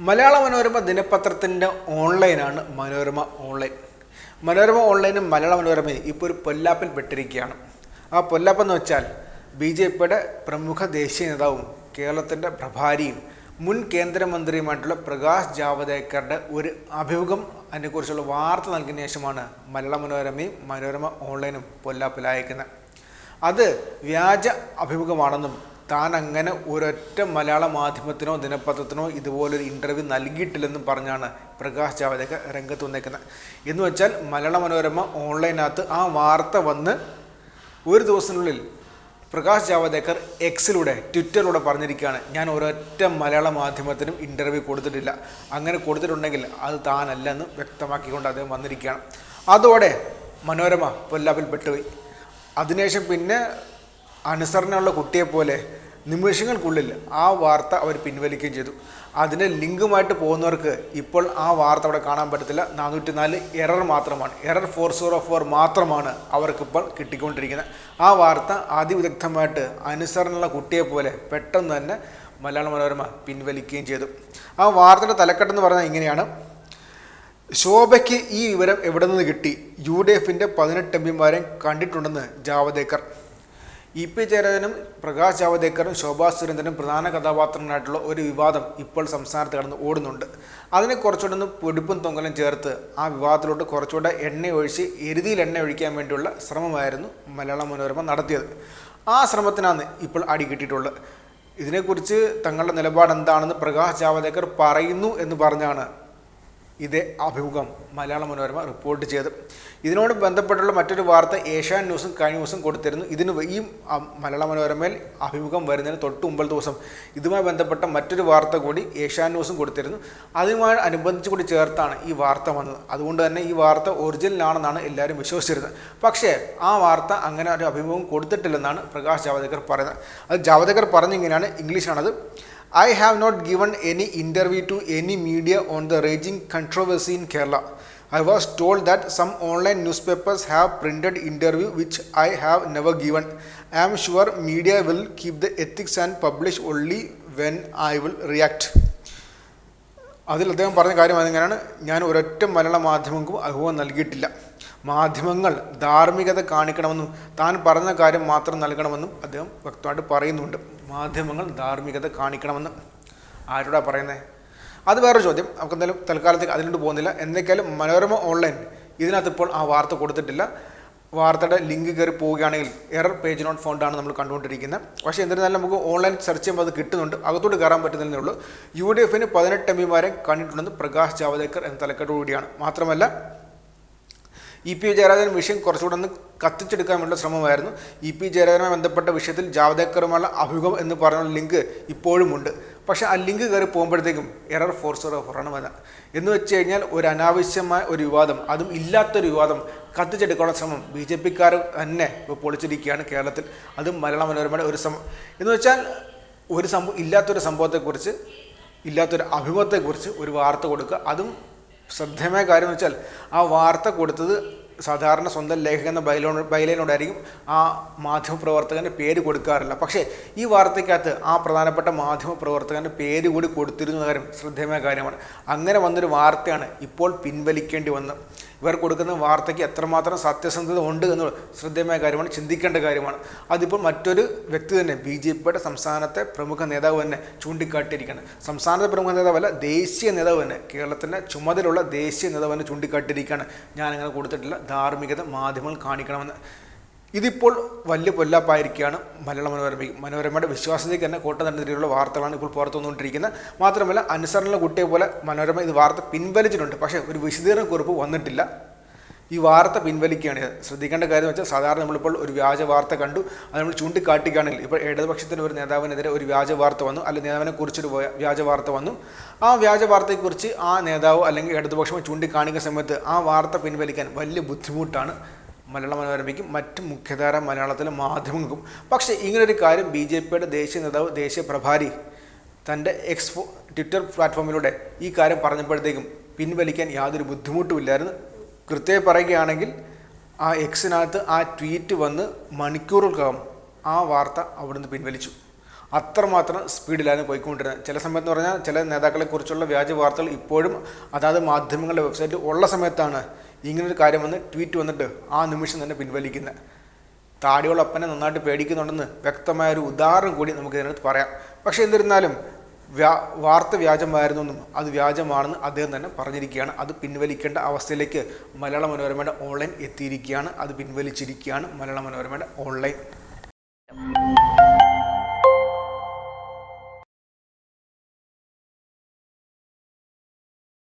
മലയാള മനോരമ ദിനപത്രത്തിന്റെ ഓൺലൈനാണ് മനോരമ ഓൺലൈൻ. മനോരമ ഓൺലൈനും മലയാള മനോരമയും ഇപ്പോൾ ഒരു പൊല്ലാപ്പിൽ പെട്ടിരിക്കുകയാണ്. ആ പൊല്ലാപ്പെന്ന് വെച്ചാൽ ബി ജെ പിയുടെ പ്രമുഖ ദേശീയ നേതാവും കേരളത്തിന്റെ പ്രഭാരിയും മുൻ കേന്ദ്രമന്ത്രിയുമായിട്ടുള്ള പ്രകാശ് ജാവദേക്കറുടെ ഒരു അഭിമുഖം അതിനെക്കുറിച്ചുള്ള വാർത്ത നൽകിയ ശേഷമാണ് മലയാള മനോരമയും മനോരമ ഓൺലൈനും പൊല്ലാപ്പിലയക്കുന്നത്. അത് വ്യാജ അഭിമുഖമാണെന്നും താൻ അങ്ങനെ ഒരൊറ്റ മലയാള മാധ്യമത്തിനോ ദിനപത്രത്തിനോ ഇതുപോലൊരു ഇന്റർവ്യൂ നൽകിയിട്ടില്ലെന്നും പറഞ്ഞാണ് പ്രകാശ് ജാവദേക്കർ രംഗത്ത് വന്നേക്കുന്നത്. എന്ന് വെച്ചാൽ മലയാള മനോരമ ഓൺലൈനകത്ത് ആ വാർത്ത വന്ന് ഒരു ദിവസത്തിനുള്ളിൽ പ്രകാശ് ജാവദേക്കർ എക്സിലൂടെ ട്വിറ്ററിലൂടെ പറഞ്ഞിരിക്കുകയാണ് ഞാൻ ഒരൊറ്റ മലയാള മാധ്യമത്തിനും ഇന്റർവ്യൂ കൊടുത്തിട്ടില്ല. അങ്ങനെ കൊടുത്തിട്ടുണ്ടെങ്കിൽ അത് താനല്ലെന്ന് വ്യക്തമാക്കിക്കൊണ്ട് അദ്ദേഹം വന്നിരിക്കുകയാണ്. അതോടെ മനോരമ പൊല്ലാപ്പിൽ പെട്ടുപോയി. അതിനുശേഷം പിന്നെ അനുസരണയുള്ള കുട്ടിയെപ്പോലെ നിമിഷങ്ങൾക്കുള്ളിൽ ആ വാർത്ത അവർ പിൻവലിക്കുകയും ചെയ്തു. അതിന്റെ ലിങ്കുമായിട്ട് പോകുന്നവർക്ക് ഇപ്പോൾ ആ വാർത്ത അവിടെ കാണാൻ പറ്റത്തില്ല. നാനൂറ്റി നാല് എറർ മാത്രമാണ്. എറർ ഫോർ സീറോ ഫോർ മാത്രമാണ് അവർക്കിപ്പോൾ കിട്ടിക്കൊണ്ടിരിക്കുന്നത്. ആ വാർത്ത അതിവിദഗ്ധമായിട്ട് അനുസരണയുള്ള കുട്ടിയെപ്പോലെ പെട്ടെന്ന് തന്നെ മലയാള മനോരമ പിൻവലിക്കുകയും ചെയ്തു. ആ വാർത്തയുടെ തലക്കെട്ടെന്ന് പറഞ്ഞാൽ ഇങ്ങനെയാണ്. ശോഭയ്ക്ക് ഈ വിവരം എവിടെ നിന്ന് കിട്ടി? യു ഡി എഫിന്റെ പതിനെട്ട് എം പിമാരെയും കണ്ടിട്ടുണ്ടെന്ന് ജാവദേക്കർ. ഇ പി ജയരാജനും പ്രകാശ് ജാവദേക്കറും ശോഭാ സുരേന്ദ്രനും പ്രധാന കഥാപാത്രങ്ങളായിട്ടുള്ള ഒരു വിവാദം ഇപ്പോൾ സംസ്ഥാനത്ത് കടന്ന് ഓടുന്നുണ്ട്. അതിനെ കുറച്ചുകൂടെ ഒന്ന് പൊടിപ്പും തൊങ്ങലും ചേർത്ത് ആ വിവാദത്തിലോട്ട് കുറച്ചുകൂടെ എണ്ണ ഒഴിച്ച് എരുതിയിൽ എണ്ണ ഒഴിക്കാൻ വേണ്ടിയുള്ള ശ്രമമായിരുന്നു മലയാള മനോരമ നടത്തിയത്. ആ ശ്രമത്തിനാണ് ഇപ്പോൾ അടി കിട്ടിയിട്ടുള്ളത്. ഇതിനെക്കുറിച്ച് തങ്ങളുടെ നിലപാട് എന്താണെന്ന് പ്രകാശ് ജാവദേക്കർ പറയുന്നു എന്ന് പറഞ്ഞാണ് ഇതേ അഭിമുഖം മലയാള മനോരമ റിപ്പോർട്ട് ചെയ്ത്. ഇതിനോട് ബന്ധപ്പെട്ടുള്ള മറ്റൊരു വാർത്ത ഏഷ്യാൻ ന്യൂസും കഴിഞ്ഞ ദിവസം കൊടുത്തിരുന്നു. ഇതിന് ഈ മലയാള മനോരമയിൽ അഭിമുഖം വരുന്നതിന് തൊട്ട് ഒമ്പത് ദിവസം ഇതുമായി ബന്ധപ്പെട്ട മറ്റൊരു വാർത്ത കൂടി ഏഷ്യാൻ ന്യൂസും കൊടുത്തിരുന്നു. അതുമായി അനുബന്ധിച്ച് കൂടി ചേർത്താണ് ഈ വാർത്ത വന്നത്. അതുകൊണ്ട് തന്നെ ഈ വാർത്ത ഒറിജിനലാണെന്നാണ് എല്ലാവരും വിശ്വസിച്ചിരുന്നത്. പക്ഷേ ആ വാർത്ത അങ്ങനെ ഒരു അഭിമുഖം കൊടുത്തിട്ടില്ലെന്നാണ് പ്രകാശ് ജാവദേക്കർ പറയുന്നത്. അത് Javadekar പറഞ്ഞിങ്ങനെയാണ് ഇംഗ്ലീഷാണത് I have not given any interview to any media on the raging controversy in Kerala. I was told that some online newspapers have printed interview which I have never given. I am sure media will keep the ethics and publish only when I will react. അതിൽ അദ്ദേഹം പറഞ്ഞ കാര്യം അതിങ്ങനെയാണ്? ഞാൻ ഒരൊറ്റ മലയാള മാധ്യമങ്ങൾക്കും അഭിമുഖം നൽകിയിട്ടില്ല. മാധ്യമങ്ങൾ ധാർമ്മികത കാണിക്കണമെന്നും താൻ പറഞ്ഞ കാര്യം മാത്രം നൽകണമെന്നും അദ്ദേഹം വ്യക്തമായിട്ട് പറയുന്നുണ്ട്. മാധ്യമങ്ങൾ ധാർമ്മികത കാണിക്കണമെന്ന്. ആരോടാ പറയുന്നത് അത് വേറെ ചോദ്യം. നമുക്ക് എന്തായാലും തൽക്കാലത്തേക്ക് അതിലോട്ട് പോകുന്നില്ല. എന്തൊക്കെയാലും മനോരമ ഓൺലൈൻ ഇതിനകത്ത് ഇപ്പോൾ ആ വാർത്ത കൊടുത്തിട്ടില്ല. വാർത്തയുടെ ലിങ്ക് കയറി പോവുകയാണെങ്കിൽ എറർ പേജ് നോട്ട് ഫോണ്ടാണ് നമ്മൾ കണ്ടുകൊണ്ടിരിക്കുന്നത്. പക്ഷേ എന്നിരുന്നാലും നമുക്ക് ഓൺലൈൻ സെർച്ച് ചെയ്യുമ്പോൾ അത് കിട്ടുന്നുണ്ട്. അകത്തോട്ട് കയറാൻ പറ്റുന്നതിനേ ഉള്ളൂ. യു ഡി എഫിന് പതിനെട്ട് എം പിമാരെ കണ്ടിട്ടുണ്ടെന്ന് പ്രകാശ് ജാവദേക്കർ എന്ന തലക്കെട്ടോടുകൂടിയാണ് മാത്രമല്ല ഇ പി ജയരാജൻ വിഷയം കുറച്ചുകൂടെ ഒന്ന് കത്തിച്ചെടുക്കാൻ വേണ്ട ശ്രമമായിരുന്നു. ഇ പി ജയരാജനുമായി ബന്ധപ്പെട്ട വിഷയത്തിൽ ജാവദേക്കറുമായുള്ള അഭിമുഖം എന്ന് പറഞ്ഞ ലിങ്ക് ഇപ്പോഴും ഉണ്ട്. പക്ഷേ ആ ലിങ്ക് കയറി പോകുമ്പോഴത്തേക്കും എറർ ഫോർ സീറോ ഫോർ ആണ് വരുന്നത് എന്ന് വെച്ച് കഴിഞ്ഞാൽ ഒരു അനാവശ്യമായ ഒരു വിവാദം അതും ഇല്ലാത്തൊരു വിവാദം കത്തിച്ചെടുക്കാനുള്ള ശ്രമം ബി ജെ പിക്കാർ തന്നെ ഇപ്പോൾ പൊളിച്ചിരിക്കുകയാണ് കേരളത്തിൽ. അതും മലയാള മനോരമയുടെ ഒരു ശ്രമം എന്ന് വെച്ചാൽ ഒരു സംഭവം ഇല്ലാത്തൊരു സംഭവത്തെക്കുറിച്ച് ഇല്ലാത്തൊരു അഭിമുഖത്തെക്കുറിച്ച് ഒരു വാർത്ത കൊടുക്കുക. അതും ശ്രദ്ധേയമായ കാര്യം എന്ന് വെച്ചാൽ ആ വാർത്ത കൊടുത്തത് സാധാരണ സ്വന്തം ലേഖകൻ എന്ന ബൈലോ ബൈലൈനോടായിരിക്കും ആ മാധ്യമപ്രവർത്തകന്റെ പേര് കൊടുക്കാറില്ല. പക്ഷേ ഈ വാർത്തയ്ക്കകത്ത് ആ പ്രധാനപ്പെട്ട മാധ്യമപ്രവർത്തകന്റെ പേര് കൂടി കൊടുത്തിരുന്ന കാര്യം ശ്രദ്ധേയമായ കാര്യമാണ്. അങ്ങനെ വന്നൊരു വാർത്തയാണ് ഇപ്പോൾ പിൻവലിക്കേണ്ടി വന്നത്. ഇവർ കൊടുക്കുന്ന വാർത്തയ്ക്ക് എത്രമാത്രം സത്യസന്ധത ഉണ്ട് എന്ന് ശ്രദ്ധേയമായ കാര്യമാണ് ചിന്തിക്കേണ്ട കാര്യമാണ്. അതിപ്പോൾ മറ്റൊരു വ്യക്തി തന്നെ ബി ജെ പിയുടെ സംസ്ഥാനത്തെ പ്രമുഖ നേതാവ് തന്നെ ചൂണ്ടിക്കാട്ടിയിരിക്കുകയാണ്. സംസ്ഥാനത്തെ പ്രമുഖ നേതാവല്ല ദേശീയ നേതാവ് തന്നെ കേരളത്തിന്റെ ചുമതലയുള്ള ദേശീയ നേതാവ് തന്നെ ചൂണ്ടിക്കാട്ടിയിരിക്കുകയാണ്. ഞാനങ്ങനെ കൊടുത്തിട്ടില്ല ധാർമ്മികത മാധ്യമങ്ങൾ കാണിക്കണമെന്ന്. ഇതിപ്പോൾ വലിയ പൊല്ലാപ്പായിരിക്കുകയാണ് മലയാള മനോരമയ്ക്ക് മനോരമയുടെ വിശ്വാസത്തേക്ക് തന്നെ കോട്ട രീതിയിലുള്ള വാർത്തകളാണ് ഇപ്പോൾ പുറത്തു വന്നുകൊണ്ടിരിക്കുന്നത്. മാത്രമല്ല അനുസരണയുള്ള കുട്ടിയെ പോലെ മനോരമ ഇത് വാർത്ത പിൻവലിച്ചിട്ടുണ്ട്. പക്ഷേ ഒരു വിശദീകരണ കുറിപ്പ് വന്നിട്ടില്ല. ഈ വാർത്ത പിൻവലിക്കുകയാണ്. ശ്രദ്ധിക്കേണ്ട കാര്യം വെച്ചാൽ സാധാരണ നമ്മളിപ്പോൾ ഒരു വ്യാജ വാർത്ത കണ്ടു. അത് നമ്മൾ ചൂണ്ടിക്കാട്ടിക്കുകയാണെങ്കിൽ ഇപ്പോൾ ഇടതുപക്ഷത്തിന്റെ ഒരു നേതാവിനെതിരെ ഒരു വ്യാജ വാർത്ത വന്നു അല്ലെങ്കിൽ നേതാവിനെ കുറിച്ചൊരു വ്യാജ വാർത്ത വന്നു. ആ വ്യാജ വാർത്തയെക്കുറിച്ച് ആ നേതാവ് അല്ലെങ്കിൽ ഇടതുപക്ഷം ചൂണ്ടിക്കാണിക്കുന്ന സമയത്ത് ആ വാർത്ത പിൻവലിക്കാൻ വലിയ ബുദ്ധിമുട്ടാണ്. മലയാള മനോരമയ്ക്കും മറ്റ് മുഖ്യധാര മലയാളത്തിലെ മാധ്യമങ്ങൾക്കും. പക്ഷേ ഇങ്ങനൊരു കാര്യം ബി ജെ പിയുടെ ദേശീയ നേതാവ് ദേശീയ പ്രഭാരി തന്റെ എക്സ് ട്വിറ്റർ പ്ലാറ്റ്ഫോമിലൂടെ ഈ കാര്യം പറഞ്ഞപ്പോഴത്തേക്കും പിൻവലിക്കാൻ യാതൊരു ബുദ്ധിമുട്ടുമില്ലായിരുന്നു കൃത്യമായി പറയുകയാണെങ്കിൽ ആ എക്സിനകത്ത് ആ ട്വീറ്റ് വന്ന് മണിക്കൂറുകൾക്കകം ആ വാർത്ത അവിടുന്ന് പിൻവലിച്ചു. അത്രമാത്രം സ്പീഡിലാണ് പോയിക്കൊണ്ടിരുന്നത്. ചില സമയത്ത് പറഞ്ഞാൽ ചില നേതാക്കളെക്കുറിച്ചുള്ള വ്യാജ വാർത്തകൾ ഇപ്പോഴും അതാത് മാധ്യമങ്ങളുടെ വെബ്സൈറ്റിൽ ഉള്ള സമയത്താണ് ഇങ്ങനൊരു കാര്യം വന്ന് ട്വീറ്റ് വന്നിട്ട് ആ നിമിഷം തന്നെ പിൻവലിക്കുന്നത്. താടിയോളപ്പനെ നന്നായിട്ട് പേടിക്കുന്നുണ്ടെന്ന് വ്യക്തമായ ഒരു ഉദാഹരണം കൂടി നമുക്ക് ഇതിനകത്ത് പറയാം. പക്ഷേ എന്നിരുന്നാലും വ്യാ വാർത്ത വ്യാജമായിരുന്നെന്നും അത് വ്യാജമാണെന്ന് അദ്ദേഹം തന്നെ പറഞ്ഞിരിക്കുകയാണ്. അത് പിൻവലിക്കേണ്ട അവസ്ഥയിലേക്ക് മലയാള മനോരമയുടെ ഓൺലൈൻ എത്തിയിരിക്കുകയാണ്. അത് പിൻവലിച്ചിരിക്കുകയാണ് മലയാള മനോരമയുടെ ഓൺലൈൻ.